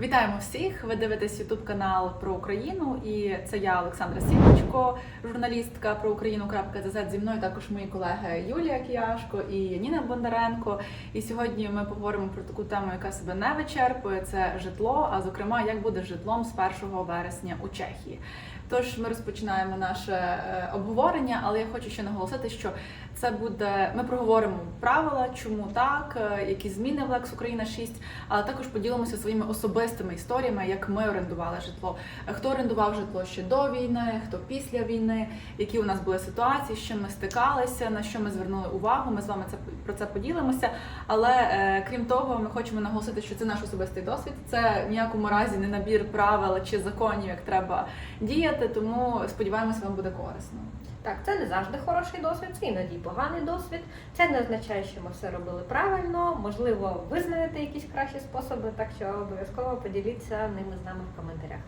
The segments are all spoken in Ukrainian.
Вітаємо всіх! Ви дивитесь Ютуб канал про Україну, і це я, Олександра Сінечко, журналістка про Україну.ЗЗ. Зі мною також мої колеги Юлія Кіяшко і Ніна Бондаренко. І сьогодні ми поговоримо про таку тему, яка себе не вичерпує. Це житло, а зокрема, як буде житлом з 1 вересня у Чехії. Тож ми розпочинаємо наше е, обговорення, але я хочу ще наголосити, що це буде. Ми проговоримо правила, чому так, е, які зміни в Лекс Україна 6, але також поділимося своїми особистими історіями, як ми орендували житло. Хто орендував житло ще до війни, хто після війни, які у нас були ситуації, з чим ми стикалися, на що ми звернули увагу. Ми з вами це про це поділимося. Але е, крім того, ми хочемо наголосити, що це наш особистий досвід. Це в ніякому разі не набір правил чи законів, як треба діяти. Тому сподіваємося, вам буде корисно. Так, це не завжди хороший досвід, це іноді поганий досвід. Це не означає, що ми все робили правильно. Можливо, ви знаєте якісь кращі способи, так що обов'язково поділіться ними з нами в коментарях.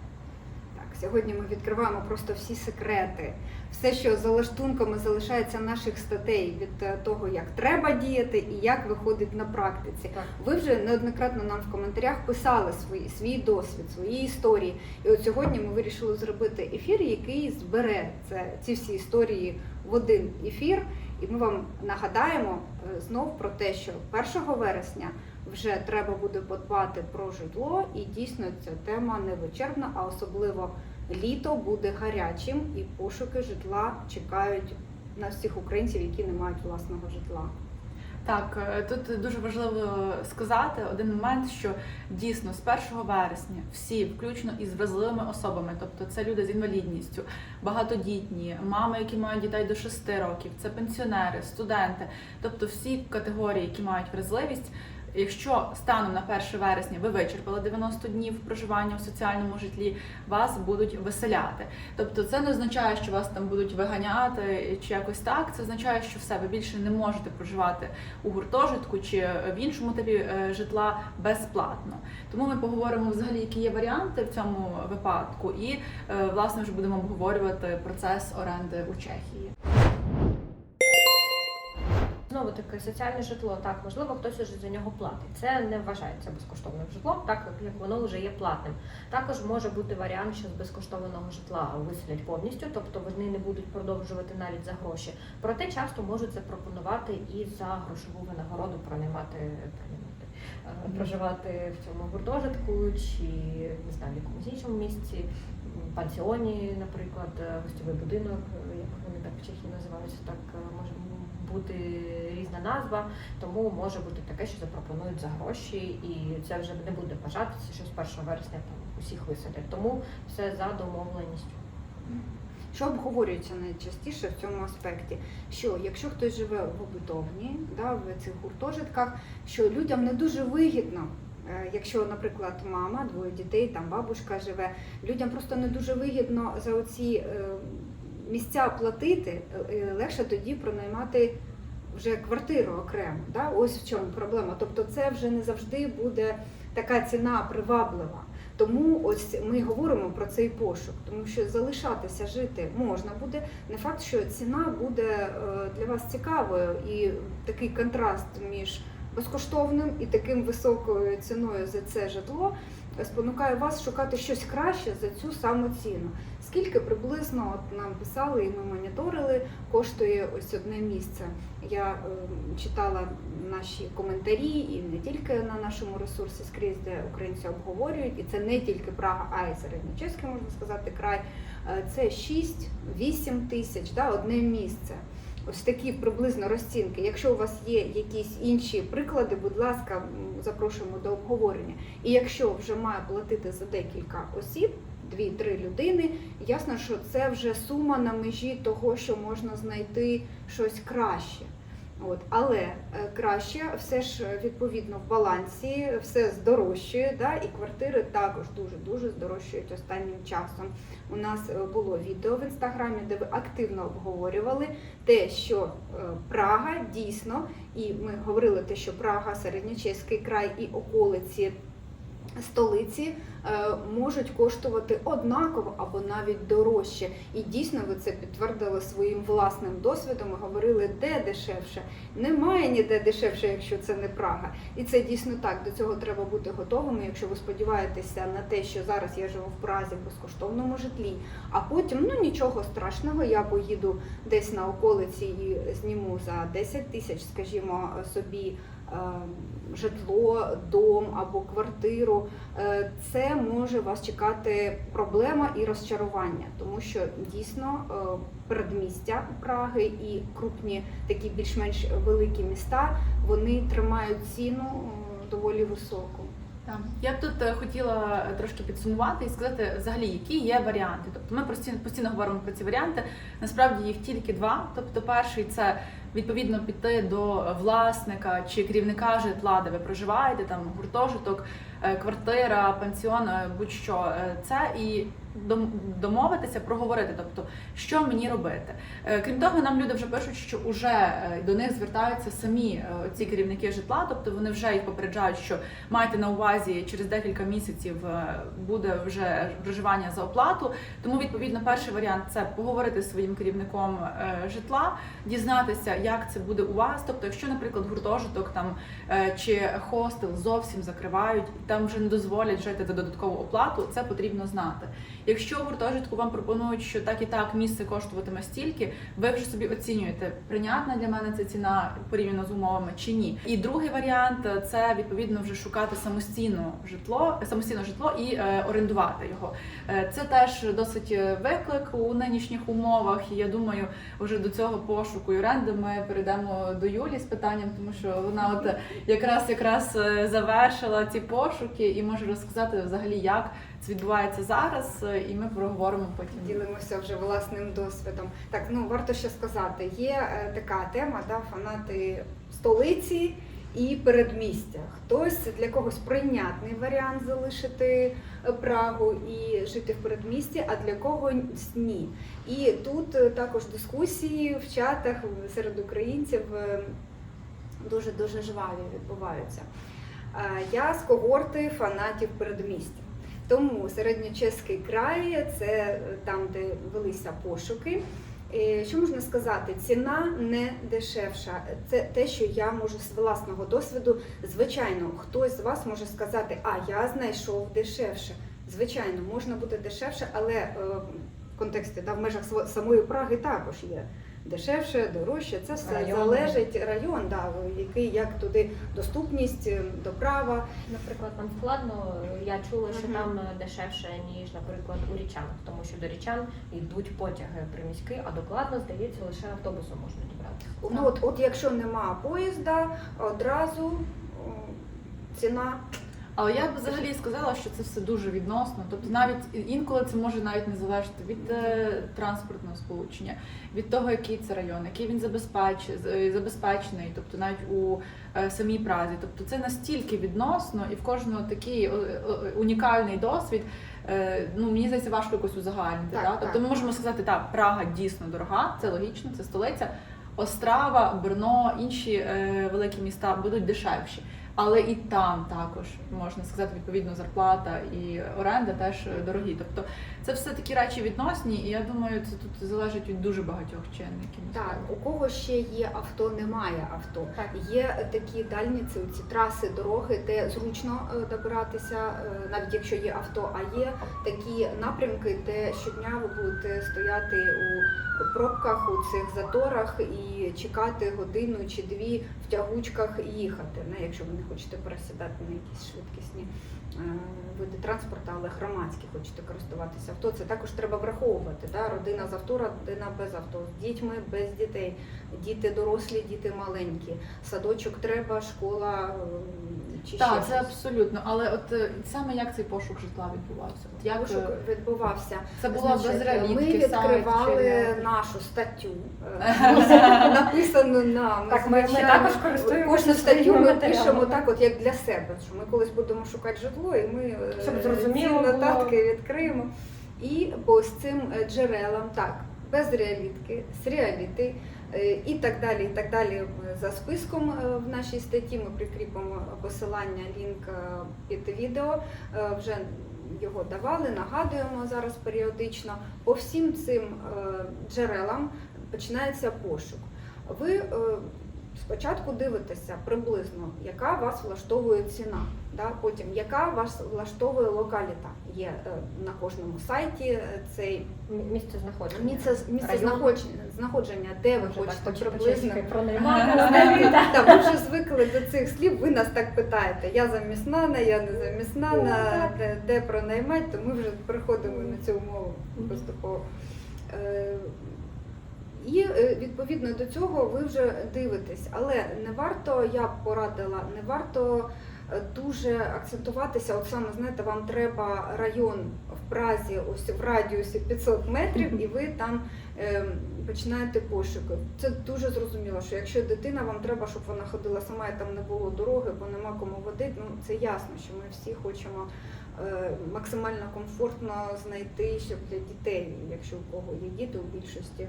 Сьогодні ми відкриваємо просто всі секрети, все, що за лаштунками залишається наших статей від е, того, як треба діяти і як виходить на практиці. Так. Ви вже неоднократно нам в коментарях писали свої, свій досвід, свої історії. І от сьогодні ми вирішили зробити ефір, який збере це, ці всі історії в один ефір. І ми вам нагадаємо е, знов про те, що 1 вересня вже треба буде подбати про житло, і дійсно ця тема не вичерпна, а особливо літо буде гарячим, і пошуки житла чекають на всіх українців, які не мають власного житла. Так, е, тут дуже важливо сказати один момент, що дійсно з 1 вересня всі, включно із вразливими особами, тобто це люди з інвалідністю, багатодітні, мами, які мають дітей до 6 років, це пенсіонери, студенти, тобто всі категорії, які мають вразливість. Якщо станом на 1 вересня ви вичерпали 90 днів проживання в соціальному житлі, вас будуть виселяти. Тобто це не означає, що вас там будуть виганяти чи якось так. Це означає, що все ви більше не можете проживати у гуртожитку чи в іншому типі е, житла безплатно. Тому ми поговоримо взагалі, які є варіанти в цьому випадку, і е, власне вже будемо обговорювати процес оренди у Чехії. Знову таки, соціальне житло, так, можливо, хтось уже за нього платить. Це не вважається безкоштовним житлом, так як воно вже є платним. Також може бути варіант, що з безкоштовного житла виселять повністю, тобто вони не будуть продовжувати навіть за гроші. Проте часто можуть запропонувати і за грошову винагороду проймати приймати, е, проживати в цьому гуртожитку чи не знаю, в якомусь іншому місці, пансіоні, наприклад, е, гостьовий будинок, е, як вони так в Чехії називаються, так може бути різна назва, тому може бути таке, що запропонують за гроші, і це вже не буде бажатися, що з 1 вересня там усіх висадять. Тому все за домовленістю. Що обговорюється найчастіше в цьому аспекті? Що якщо хтось живе в побутовні, да, в цих гуртожитках, що людям не дуже вигідно. е, Якщо, наприклад, мама, двоє дітей, там бабушка живе, людям просто не дуже вигідно за оці е, місця платити, е, е, легше тоді пронаймати вже квартиру окремо. Да? Ось в чому проблема. Тобто це вже не завжди буде така ціна приваблива. Тому ось ми говоримо про цей пошук, тому що залишатися жити можна буде. Не факт, що ціна буде е, для вас цікавою, і такий контраст між безкоштовним і таким високою ціною за це житло спонукає вас шукати щось краще за цю саму ціну. Скільки приблизно от нам писали, і ми моніторили, коштує ось одне місце. Я е, читала наші коментарі, і не тільки на нашому ресурсі скрізь, де українці обговорюють, і це не тільки Прага, а й середньочеський, можна сказати, край. Е, Це 6-8 тисяч, да, одне місце. Ось такі приблизно розцінки. Якщо у вас є якісь інші приклади, будь ласка, запрошуємо до обговорення. І якщо вже має платити за декілька осіб, дві-три людини, ясно, що це вже сума на межі того, що можна знайти щось краще. От, але е, краще все ж е, відповідно в балансі, все здорожчує, да, і квартири також дуже дуже здорожчують останнім часом. У нас е, було відео в інстаграмі, де ви активно обговорювали те, що Прага дійсно, і ми говорили те, що Прага, середньочеський край і околиці столиці можуть коштувати однаково або навіть дорожче. І дійсно ви це підтвердили своїм власним досвідом. Говорили, де дешевше. Немає ніде дешевше, якщо це не Прага. І це дійсно так. До цього треба бути готовими. Якщо ви сподіваєтеся на те, що зараз я живу в Празі в безкоштовному житлі, а потім ну нічого страшного, я поїду десь на околиці і зніму за 10 тисяч, скажімо, собі. Житло, дом або квартиру, Е, це може вас чекати проблема і розчарування, тому що дійсно е, передмістя Праги і крупні такі більш-менш великі міста вони тримають ціну е, доволі високу. Я б тут е, хотіла трошки підсумувати і сказати взагалі, які є варіанти. Тобто ми постійно постійно говоримо про ці варіанти. Насправді їх тільки два. Тобто, перший це відповідно піти до власника чи керівника житла, де ви проживаєте, там гуртожиток, е, квартира, пансіон, е, будь-що Е, це і домовитися, проговорити, тобто що мені робити. Е, Крім того, нам люди вже пишуть, що вже е, до них звертаються самі е, ці керівники житла, тобто вони вже їх попереджають, що майте на увазі через декілька місяців буде вже проживання за оплату. Тому відповідно перший варіант це поговорити з своїм керівником житла, дізнатися, як це буде у вас. Тобто, якщо, наприклад, гуртожиток там чи хостел зовсім закривають і там вже не дозволять жити за додаткову оплату, це потрібно знати. Якщо в гуртожитку вам пропонують, що так і так місце коштуватиме стільки, ви вже собі оцінюєте, прийнятна для мене ця ціна порівняно з умовами чи ні. І другий варіант е, це відповідно вже шукати самостійно житло, самостійне житло і е, орендувати його. Е, Це теж досить е, виклик у нинішніх умовах. І я думаю, вже до цього пошуку і оренди ми перейдемо до Юлі з питанням, тому що вона от е, якраз якраз е, завершила ці пошуки і може розказати взагалі, як це відбувається зараз, е, і ми проговоримо потім. Ділимося вже власним досвідом. Так, ну варто ще сказати, є е, така тема, да, фанати столиці і передмістя. Хтось для когось прийнятний варіант залишити е, Прагу і жити в передмісті, а для когось ні. І тут також дискусії в чатах серед українців дуже дуже жваві відбуваються. Я з когорти фанатів передмістя. Тому середньочеський край це е, там, де велися пошуки. Е, Що можна сказати? Ціна не дешевша. Це те, що я можу з власного досвіду. Звичайно, хтось з вас може сказати, а я знайшов дешевше. Звичайно, можна бути дешевше, але е, в контексті да, в межах самої Праги також є дешевше, дорожче. Це все Район. залежить район, да, який як туди доступність е, до права. Наприклад, нам складно. Я чула, що Мгм. там дешевше ніж, наприклад, у річанах, тому що до річан йдуть потяги приміські, а докладно здається, лише автобусом можна дібратися. Ну от, от якщо нема поїзда, одразу ціна Але я б взагалі сказала, що це все дуже відносно. Тобто навіть інколи це може навіть не залежати від е, транспортного сполучення, від того, який це район, який він забезпечений, тобто навіть у е, самій Празі. Тобто це настільки відносно, і в кожного такий е, е, унікальний досвід. Е, Ну мені здається, важко якось узагальнити. Так, да? так. Тобто ми можемо сказати, так, Прага дійсно дорога, це логічно, це столиця. Острава, Брно, інші е, великі міста будуть дешевші. Але і там також можна сказати, відповідно, зарплата і оренда теж дорогі. Тобто це все такі речі відносні, і я думаю, це тут залежить від дуже багатьох чинників. так, у кого ще є авто, немає авто. Так. Є такі дальні це ці траси, дороги, де зручно е, добиратися, е, навіть якщо є авто, а є такі напрямки, де щодня ви будете стояти у пробках, у цих заторах і чекати годину чи дві в тягучках і їхати. Не якщо ви не хочете пересідати на якісь швидкісні е, види транспорту, але громадські хочете користуватися авто. Це також треба враховувати. Да? Родина з авто, родина без авто, з дітьми, без дітей, діти дорослі, діти маленькі. Садочок треба, школа чи Так, ще це щось. абсолютно. Але от е, саме як цей пошук житла відбувався? От як Пошук е, відбувався. це було Значить, без реалітки, Ми сайт, відкривали нашу статтю, е, написану нам. Так, ми- ми звичайно. також користуємося Кожну статтю своїми ми матеріалами. пишемо так, от як для себе, що ми колись будемо шукати житло, і ми е, Щоб зрозуміло ці було. нотатки відкриємо. І по ось цим е, джерелам, так, без реалітки, з реаліти, І так далі, і так далі за списком е, в нашій статті ми прикріпимо посилання, лінк е, під відео. Е, Вже його давали, нагадуємо зараз періодично. По всім цим е, джерелам починається пошук. Ви е, спочатку дивитеся приблизно, яка вас влаштовує ціна, да? потім яка вас влаштовує локаліта. Є е, на кожному сайті е, цей Місце знаходження. місце, місце знаходження, знаходження, де ви так хочете хочете приблизно. Так, ми вже звикли до цих слів, ви нас так питаєте. Я замісна, на, я не замісна, на так. де, де пронаймати, то ми вже переходимо на цю умову поступово. І е, відповідно до цього ви вже дивитесь, але не варто, я б порадила, не варто е, дуже акцентуватися. От саме знаєте, вам треба район в Празі, ось в радіусі 500 метрів, і ви там е, починаєте пошуки. Це дуже зрозуміло, що якщо дитина вам треба, щоб вона ходила сама і там не було дороги, бо нема кому водити, ну це ясно, що ми всі хочемо е, максимально комфортно знайти, щоб для дітей, якщо у кого є діти, у більшості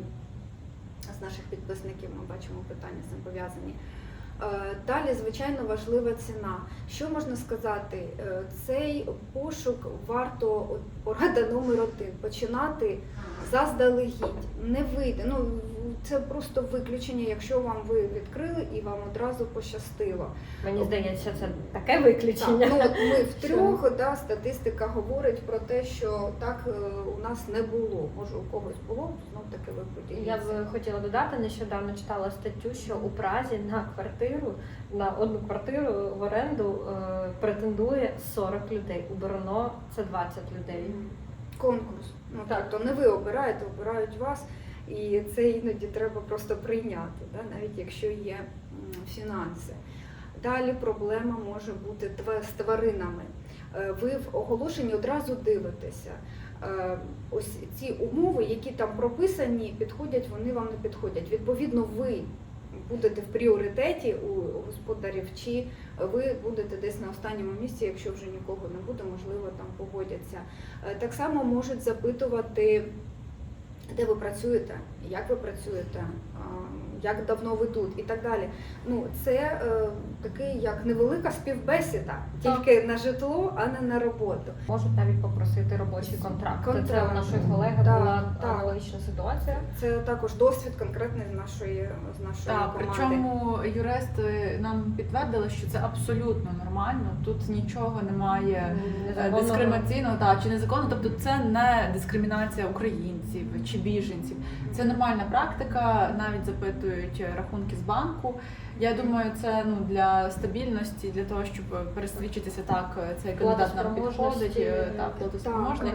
з наших підписників ми бачимо питання з цим пов'язані. Е, Далі, звичайно, важлива ціна. Що можна сказати? Е, Цей пошук варто порада номер один починати заздалегідь. Не вийде. Ну це просто виключення, якщо вам ви відкрили і вам одразу пощастило. Мені здається, це таке Так, виключення. ну от ми втрьох, да, статистика говорить про те, що так е, у нас не було. Може, у когось було, знов таки ви поділіться. Я б хотіла додати, нещодавно читала статтю, що у Празі на квартиру, на одну квартиру в оренду е, претендує 40 людей. У Брно це 20 людей. конкурс. Ну так, то не ви обираєте, обирають вас, і це іноді треба просто прийняти, да, навіть якщо є фінанси. Далі проблема може бути з тваринами. Е, Ви в оголошенні одразу дивитеся. Е, Ось ці умови, які там прописані, підходять, вони вам не підходять. Відповідно, ви будете в пріоритеті у господарів, чи ви будете десь на останньому місці, якщо вже нікого не буде, можливо, там погодяться. Е, Так само можуть запитувати, де ви працюєте, як ви працюєте, як давно ви тут і так далі. Ну, це е, такий як невелика співбесіда, Так. тільки на житло, а не на роботу. Можуть навіть попросити робочий контракт. Це Контракт. в нашої колеги Так, була так. аналогічна ситуація. Це також досвід конкретний з нашої з нашої Так, команди. причому юристи нам підтвердили, що це абсолютно нормально. Тут нічого немає е, Незаконного. дискримінаційного та чи незаконно. Тобто це не дискримінація українців чи біженців. Це нормальна практика. Навіть запитують рахунки з банку. Я думаю, це ну для стабільності, для того, щоб пересвідчитися, так цей кандидат нам підходить, е, так платоспроможний.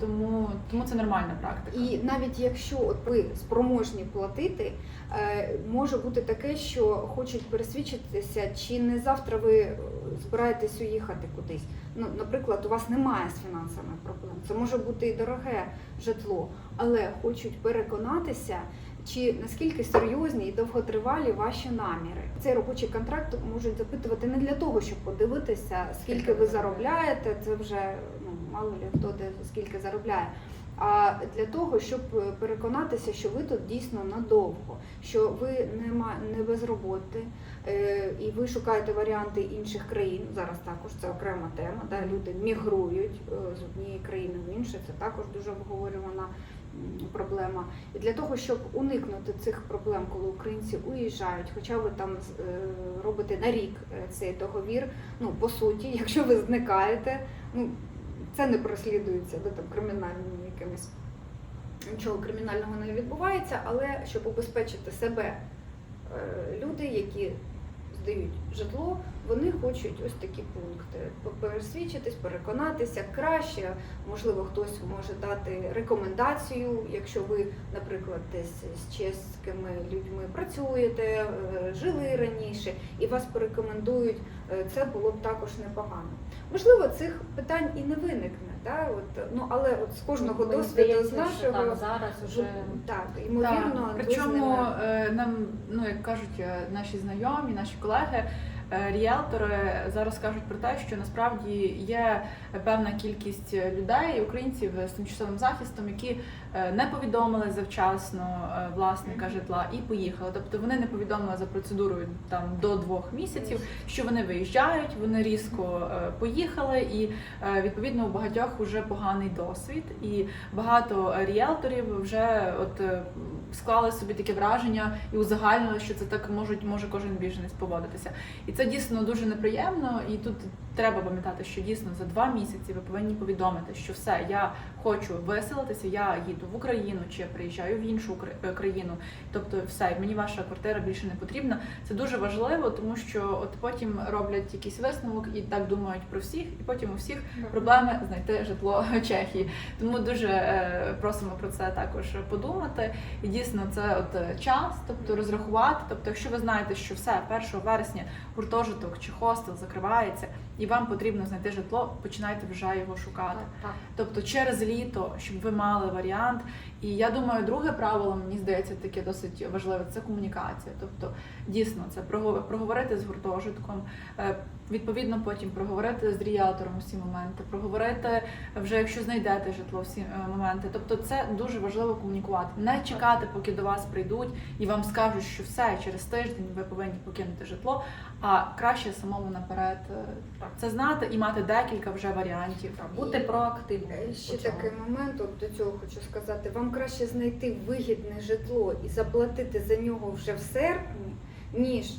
Тому тому це нормальна практика. І навіть якщо от ви спроможні платити, е, може бути таке, що хочуть пересвідчитися, чи не завтра ви е, збираєтесь уїхати кудись. Ну, наприклад, у вас немає з фінансами проблем. Це може бути і дороге житло, але хочуть переконатися. Чи наскільки серйозні і довготривалі ваші наміри? Цей робочий контракт можуть запитувати не для того, щоб подивитися, скільки ви заробляєте. Це вже ну мало ли хто де скільки заробляє. А для того, щоб переконатися, що ви тут дійсно надовго, що ви не без роботи, е, і ви шукаєте варіанти інших країн. Зараз також це окрема тема. Да? Люди мігрують е, з однієї країни в іншу. Це також дуже обговорювана проблема. І для того, щоб уникнути цих проблем, коли українці уїжджають, хоча ви там е, робите на рік е, цей договір, ну по суті, якщо ви зникаєте, ну це не прослідується да, там кримінальними якимись. Нічого кримінального не відбувається, але щоб убезпечити себе, е, люди, які здають житло, вони хочуть ось такі пункти: пересвідчитись, переконатися краще. Можливо, хтось може дати рекомендацію, якщо ви, наприклад, десь з чеськими людьми працюєте, е, жили раніше, і вас порекомендують, е, це було б також непогано. Можливо, цих питань і не виникне, да? от, ну, але от з кожного Мені досвіду з нашого так, зараз вже так, ймовірно, Так, причому ними- е, нам, ну як кажуть наші знайомі, наші колеги, ріелтори зараз кажуть про те, що насправді є певна кількість людей, українців з тимчасовим захистом, які е, не повідомили завчасно е, власника житла і поїхали. Тобто вони не повідомили за процедурою там до двох місяців, що вони виїжджають, вони різко е, поїхали, і е, відповідно у багатьох вже поганий досвід, і багато ріелторів вже от е, склали собі таке враження і узагальнили, що це так можуть може кожен біженець поводитися. І це дійсно дуже неприємно. І тут треба пам'ятати, що дійсно за два місяці ви повинні повідомити, що все, я хочу виселитися, я їду в Україну чи я приїжджаю в іншу е, країну. Тобто, все, мені ваша квартира більше не потрібна. Це дуже важливо, тому що от потім роблять якийсь висновок і так думають про всіх, і потім у всіх проблеми знайти житло в Чехії. Тому дуже е, просимо про це також подумати. І дійсно це от е, час, тобто розрахувати. Тобто, якщо ви знаєте, що все 1 вересня гуртожиток чи хостел закривається, і вам потрібно знайти житло, починайте вже його шукати. Так, так. Тобто через літо, щоб ви мали варіант. І я думаю, друге правило, мені здається, таке досить важливе це комунікація. Тобто, дійсно, це проговорити з гуртожитком, е, відповідно потім проговорити з ріелтором усі моменти, проговорити вже, якщо знайдете житло, всі е, моменти. Тобто, це дуже важливо комунікувати. Не чекати, поки до вас прийдуть і вам скажуть, що все через тиждень ви повинні покинути житло. А краще самому наперед е, Так. це знати і мати декілька вже варіантів. Бути проактивним. Е, Ще цьому. такий момент, от до цього хочу сказати. Вам краще знайти вигідне житло і заплатити за нього вже в серпні, ніж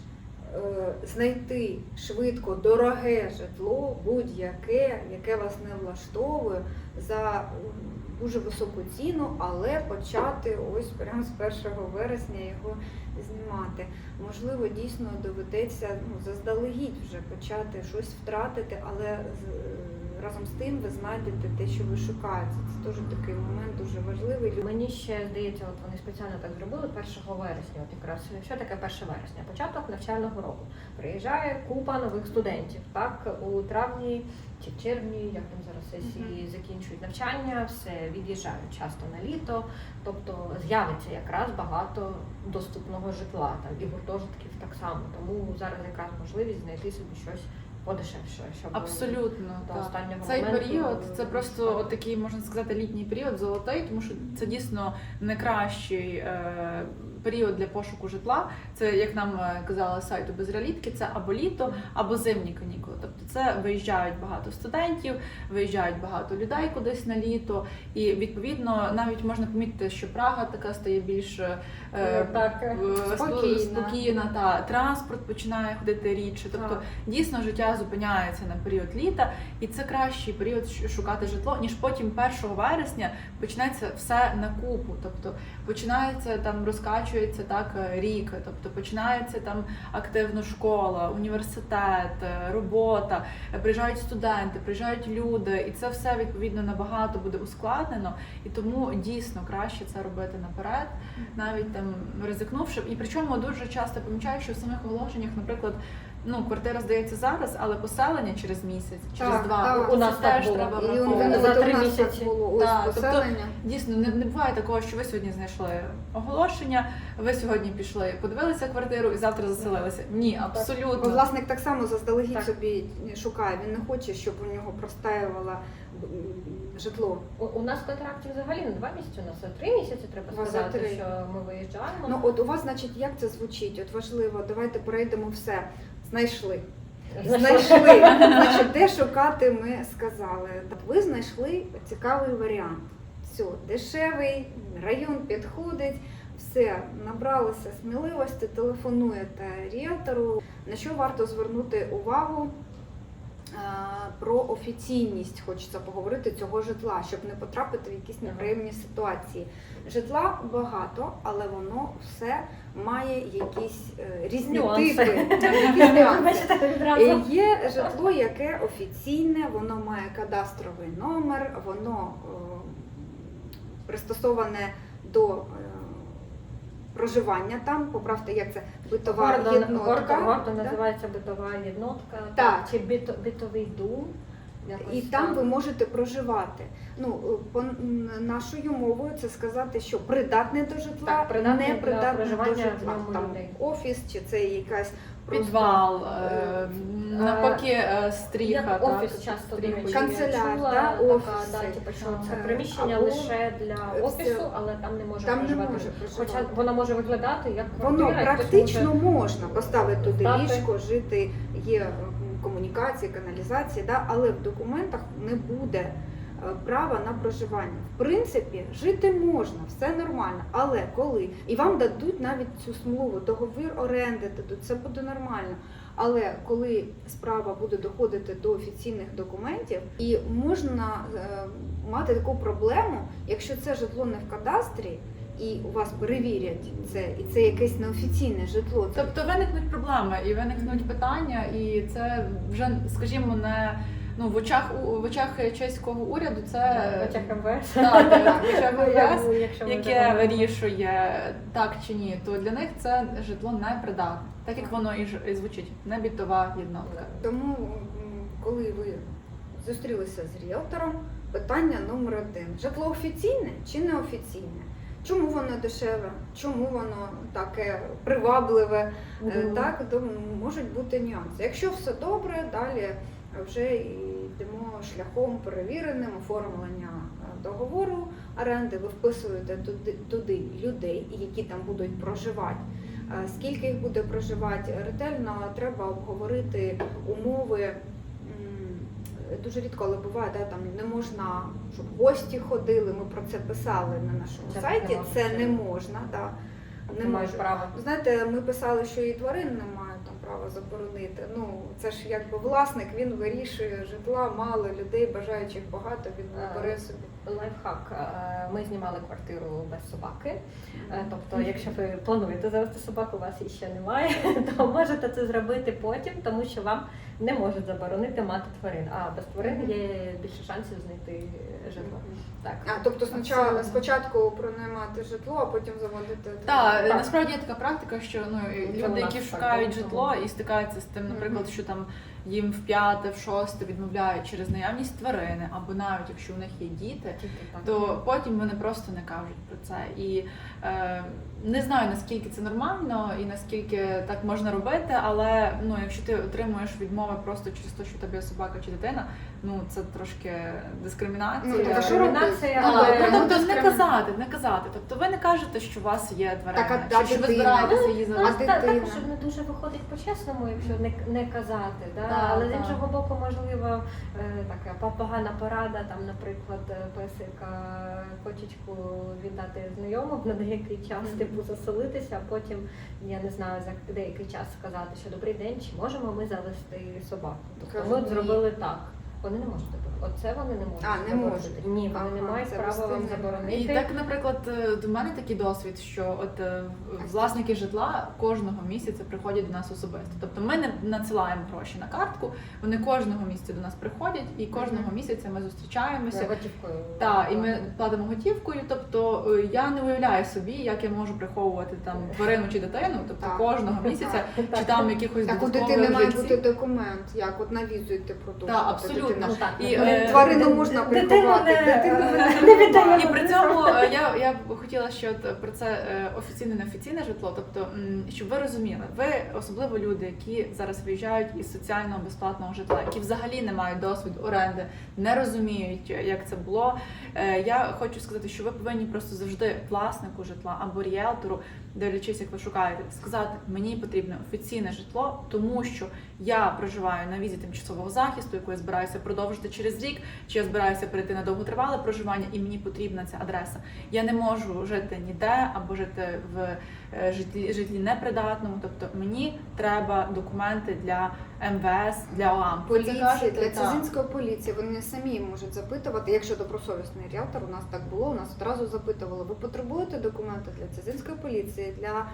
е, знайти швидко дороге житло, будь-яке, яке вас не влаштовує за дуже високу ціну, але почати ось прямо з 1 вересня його знімати. Можливо, дійсно доведеться ну, заздалегідь вже почати щось втратити, але з- разом з тим ви знайдете те, що ви шукаєте. Це теж такий момент дуже важливий. Мені ще здається, от вони спеціально так зробили 1 вересня. От якраз що таке 1 вересня? Початок навчального року. Приїжджає купа нових студентів. Так у травні чи в червні, як там зараз сесії закінчують навчання, все від'їжджають часто на літо. Тобто з'явиться якраз багато доступного житла там і гуртожитків так само. Тому зараз якраз можливість знайти собі щось подешевше, щоб Абсолютно до так. останнього Цей моменту період це просто от такий, можна сказати, літній період, золотий, тому що це дійсно найкращий е, період для пошуку житла. Це як нам е, казали сайту безрелітки, це або літо, або зимні канікули. Тобто це виїжджають багато студентів, виїжджають багато людей кудись на літо, і відповідно навіть можна помітити, що Прага така стає більш е, Так, е, спокійна. спокійна та транспорт починає ходити рідше. Тобто дійсно життя зупиняється на період літа, і це кращий період шукати житло, ніж потім 1 вересня почнеться все на купу. Тобто починається там, розкачується так е, рік, тобто починається там активно школа, університет, е, робота, е, приїжджають студенти, приїжджають люди, і це все відповідно набагато буде ускладнено. І тому дійсно краще це робити наперед, навіть там ризикнувши. І причому дуже часто помічаю, що в самих оголошеннях, наприклад. Ну, квартира здається зараз, але поселення через місяць, через Так, два. так. Це У нас так теж було. треба І он враховувати. За три у нас місяці. так було ось Так, тобто поселення. Дійсно, не, не буває такого, що ви сьогодні знайшли оголошення, ви сьогодні пішли, подивилися квартиру і завтра заселилися. Ні, Бо абсолютно. власник так само заздалегідь Так. собі шукає. Він не хоче, щоб у нього простаювало м, житло. У, у нас контрактів взагалі не два місяці, у нас а три місяці треба У за сказати, три. що ми виїжджаємо. Ну от у вас, значить, як це звучить? От важливо, давайте перейдемо все. Знайшли. Знайшли. Значить, де шукати ми сказали. Так, ви знайшли цікавий варіант. Все, дешевий, район підходить, все, набралися сміливості, телефонуєте ріелтору. На що варто звернути увагу? Про офіційність хочеться поговорити цього житла, щоб не потрапити в якісь неприємні ситуації. Житла багато, але воно все має якісь е, різні типи. Е. Є житло, яке офіційне, воно має кадастровий номер, воно е, пристосоване до е, проживання там. Поправте, як це битова Гордо, єднотка. гордо, гордо да? називається битова єднотка, Так. чи битовий дум. Якось І там ви можете проживати. Ну е, по нашою мовою це сказати, що придатне до житла, Так, придатне не придатне до житла. Там людей. офіс чи це якась просто, Підвал, е, е, навпаки, стріха. Так, офіс часто стріху. Канцеляр, чула, да, така, да, типу, що це приміщення або лише для офісу, але там не може там не може проживати. Хоча воно може виглядати як Воно квартира, хтось практично може- можна поставити туди ліжко, жити, є комунікації, каналізація, да, але в документах не буде е, права на проживання. В принципі, жити можна, все нормально. Але коли і вам дадуть навіть цю смлуву, договір оренди дадуть, це буде нормально. Але коли справа буде доходити до офіційних документів, і можна е, мати таку проблему, якщо це житло не в кадастрі, і у вас перевірять це, і це якесь неофіційне житло. Тобто виникнуть проблеми і виникнуть питання, і це вже, скажімо, не ну в очах у- в очах чеського уряду це В очах МВС. Так, так, в очах МВС, якщо яке вирішує так чи ні, то для них це житло непридатне, так як воно і ж- звучить, не бітова єднотка. Тому, коли ви зустрілися з ріелтором, питання номер один: житло офіційне чи неофіційне? Чому воно дешеве? Чому воно таке привабливе? Мгм. Так, то можуть бути нюанси. Якщо все добре, далі вже йдемо шляхом перевіреним оформлення е, договору оренди. Ви вписуєте туди, туди людей, які там будуть проживати. Е, Скільки їх буде проживати ретельно, треба обговорити умови. Дуже рідко, але буває, да, там не можна, щоб гості ходили. Ми про це писали на нашому Це сайті. не Це не можна. Да. Не маєш права. Знаєте, ми писали, що і тварин не мають там права заборонити. Ну це ж якби власник він вирішує житла, мало людей, бажаючих багато, він Е, бере собі. Лайфхак. Е, Ми знімали квартиру без собаки. Е, Тобто, якщо ви плануєте завести собаку, у вас її ще немає, то можете це зробити потім, тому що вам не можуть заборонити мати тварин. А без тварин є більше шансів знайти житло. Так. А тобто спочатку, спочатку пронаймати житло, а потім заводити. Так, Так. насправді є така практика, що ну люди, які шукають житло і стикаються з тим, наприклад, що там їм в п'яте, в шосте відмовляють через наявність тварини, або навіть якщо у них є діти, то потім вони просто не кажуть про це. І е, не знаю наскільки це нормально і наскільки так можна робити, але ну якщо ти отримуєш відмови просто через те, що є собака чи дитина, ну це трошки дискримінація. Ну, так, що Дискримінація, але ну, тобто не казати, не казати. Тобто ви не кажете, що у вас є тварина, Так, а що, що ви збираєтеся її Ну, завести. та- дитина? також не дуже виходить по-чесному, якщо не, не казати. Да? Так, Але з іншого боку, можливо, е, така погана порада, там, наприклад, е, песика, кочечку віддати знайомим на деякий час, Мгм. Типу заселитися, а потім, я не знаю, за деякий час сказати, що добрий день, чи можемо ми завести собаку. Тобто ми зробили так. Вони не можуть тебе. Оце вони не можуть. А, не заборонити. можуть. Ні, вони не Ага, мають це права вам не заборонити. І так, наприклад, е, до мене такий досвід, що от е, власники житла кожного місяця приходять до нас особисто. Тобто ми не надсилаємо гроші на картку, вони кожного місяця до нас приходять, і кожного Мгм. місяця ми зустрічаємося. готівкою. Так, і ми платимо готівкою. Тобто е, я не уявляю собі, як я можу приховувати там тварину чи дитину. Тобто Так. кожного місяця чи там якихось Так у додаткових дитини має бути документ, як от на візу йти продовжувати. Так, абсолютно. Дитина. Ну, так, І, е, Тварину можна дитину приховати, не- дитину не- не віддаємо. І при цьому е, я, я б хотіла ще от про це е, офіційне неофіційне житло. Тобто, м, щоб ви розуміли, ви особливо люди, які зараз виїжджають із соціального безплатного житла, які взагалі не мають досвіду оренди, не розуміють, як це було. Е, Я хочу сказати, що ви повинні просто завжди власнику житла або ріелтору, дивлячись, як ви шукаєте, сказати, мені потрібне офіційне житло, тому що я проживаю на візі тимчасового захисту, яку я збираюся продовжити через рік, чи я збираюся перейти на довготривале проживання, і мені потрібна ця адреса. Я не можу жити ніде або жити в житлі, житлі непридатному. Тобто мені треба документи для МВС, для ОАМ. Поліції, для Так. цязинської поліції вони самі можуть запитувати, якщо добросовісний ріалтор, у нас так було, у нас одразу запитували, ви потребуєте документи для цязинської поліції, для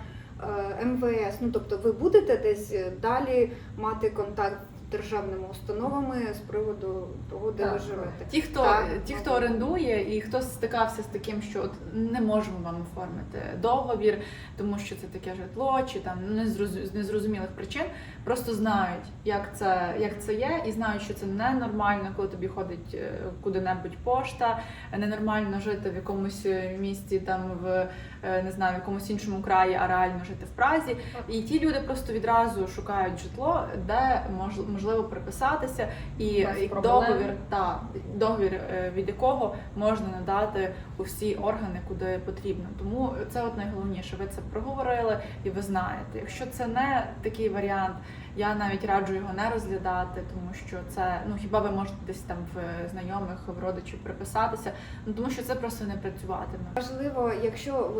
е, МВС, ну тобто ви будете десь е, далі мати контакт державними установами з приводу того, де ви живете. Ті, хто Так. ті, хто орендує, і хто стикався з таким, що от не можемо вам оформити договір, тому що це таке житло, чи там не з незрозумілих причин, просто знають, як це як це є, і знають, що це ненормально, коли тобі ходить е, куди-небудь пошта, ненормально жити в якомусь е, місті, там в е, не знаю, в якомусь іншому краї, а реально жити в Празі. І ті люди просто відразу шукають житло, де мож- можливо приписатися, і договір та договір, е, від якого можна надати у всі органи, куди потрібно. Тому це от найголовніше. Ви це проговорили і ви знаєте. Якщо це не такий варіант, я навіть раджу його не розглядати, тому що це ну хіба ви можете десь там в знайомих, в родичів приписатися, ну тому що це просто не працюватиме. Важливо, якщо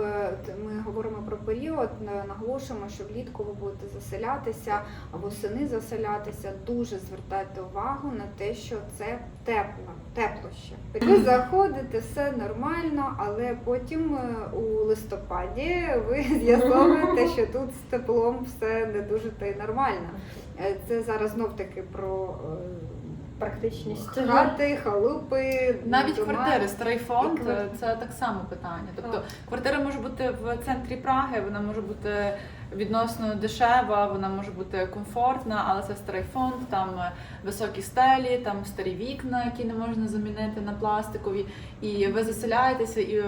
ми говоримо про період, на- наголошуємо, що влітку ви будете заселятися або сини заселятися, дуже звертайте увагу на те, що це тепло, тепло ще. Ви заходите, все нормально, але потім е, у листопаді ви з'ясовуєте, що тут з теплом все не дуже та й нормально. Е, Це зараз знов таки про Практичність. хати, халупи, Навіть дома. квартири, старий фонд І це так само питання. Тобто Так. квартира може бути в центрі Праги, вона може бути відносно дешева, вона може бути комфортна, але це старий фонд, там е, високі стелі, там старі вікна, які не можна замінити на пластикові. І ви заселяєтеся, і е,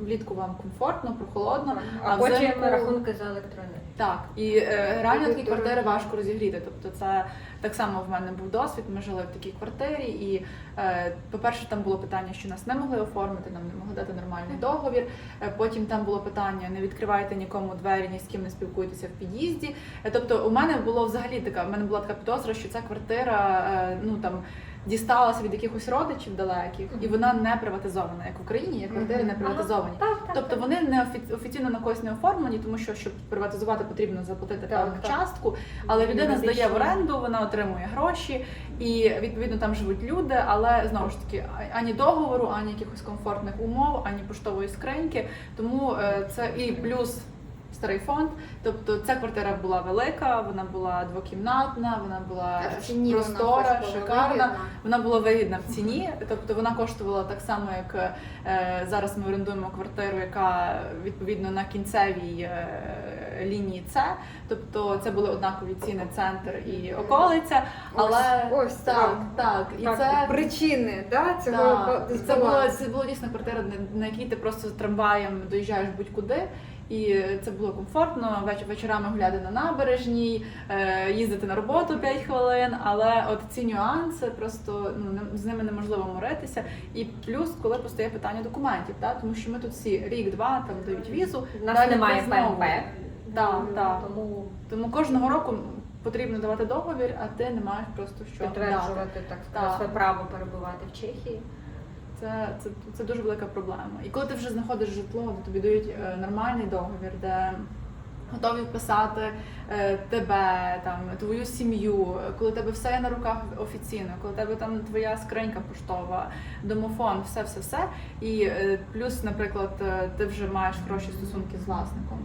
влітку вам комфортно, прохолодно. А А потім взимку- рахунки за електроенергію. Так, і е, реально такі квартири важко розігріти. Тобто, це так само в мене був досвід. Ми жили в такій квартирі, і е, по-перше, там було питання, що нас не могли оформити, нам не могли дати нормальний договір. Е, потім там було питання: не відкривайте нікому двері, ні з ким не спілкуйтеся в під'їзді. Е, тобто, у мене було взагалі така, в мене була така підозра, що ця квартира, е, ну там. Дісталася від якихось родичів далеких, і вона не приватизована, як в Україні, є квартири не приватизовані. Так, так. Тобто вони не офі- офіційно на когось не оформлені, тому що щоб приватизувати потрібно заплатити Так, певну так. частку, але людина здає в оренду, вона отримує гроші, і відповідно там живуть люди. Але знову ж таки ані договору, ані якихось комфортних умов, ані поштової скриньки. Тому е, це і плюс. Старий фонд, тобто ця квартира була велика, вона була двокімнатна, вона була ціні простора, коштувала шикарна. вигідно. Вона була вигідна в ціні, тобто вона коштувала так само, як е, зараз ми орендуємо квартиру, яка відповідно на кінцевій е, лінії С. Тобто це були однакові ціни, центр і околиця. Але ось, ось так, так, і Так, це причини да, цього так, це була це була дійсно квартира, на- на якій ти просто з трамваєм доїжджаєш будь-куди. І це було комфортно веч- вечорами гуляти на набережній, е, їздити на роботу 5 хвилин. Але от ці нюанси просто ну не- з ними неможливо моритися. І плюс, коли постає питання документів, та тому що ми тут всі рік-два там дають візу. У нас далі немає. ПМП. Так, так. Тому Тому кожного року потрібно давати договір, а ти не маєш просто що дати. підтверджувати так Так. своє право перебувати в Чехії. Це, це, це дуже велика проблема. І коли ти вже знаходиш житло, де тобі дають е, нормальний договір, де готові вписати е, тебе, там твою сім'ю, коли тебе все є на руках офіційно, коли тебе там твоя скринька поштова, домофон, все, все, все. І е, плюс, наприклад, е, ти вже маєш хороші стосунки з власником.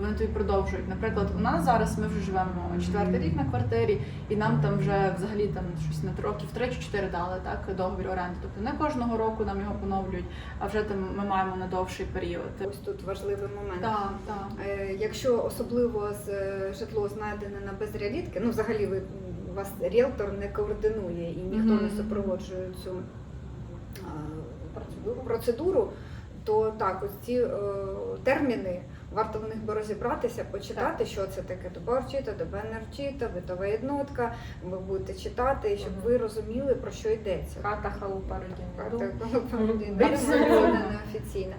Вони тобі продовжують. Наприклад, у нас зараз ми вже живемо четвертий рік на квартирі, і нам там вже взагалі там щось на років 3 чи 4 дали так договір оренди. Тобто не кожного року нам його поновлюють, а вже там ми маємо на довший період. Ось тут важливий момент. Так, так. Е, Якщо особливо з е, житло знайдене на безріалітки, ну взагалі ви вас ріелтор не координує і ніхто Мгм. не супроводжує цю Процедуру. процедуру, то так, ось ці е, терміни. Варто в них би розібратися, почитати, що це таке доборчита, добенерчита, битова єднотка. Ви будете читати, щоб Мгм. ви розуміли, про що йдеться. Хата, халупа, родинний дом. Так, Абсолютно. Абсолютно неофіційно.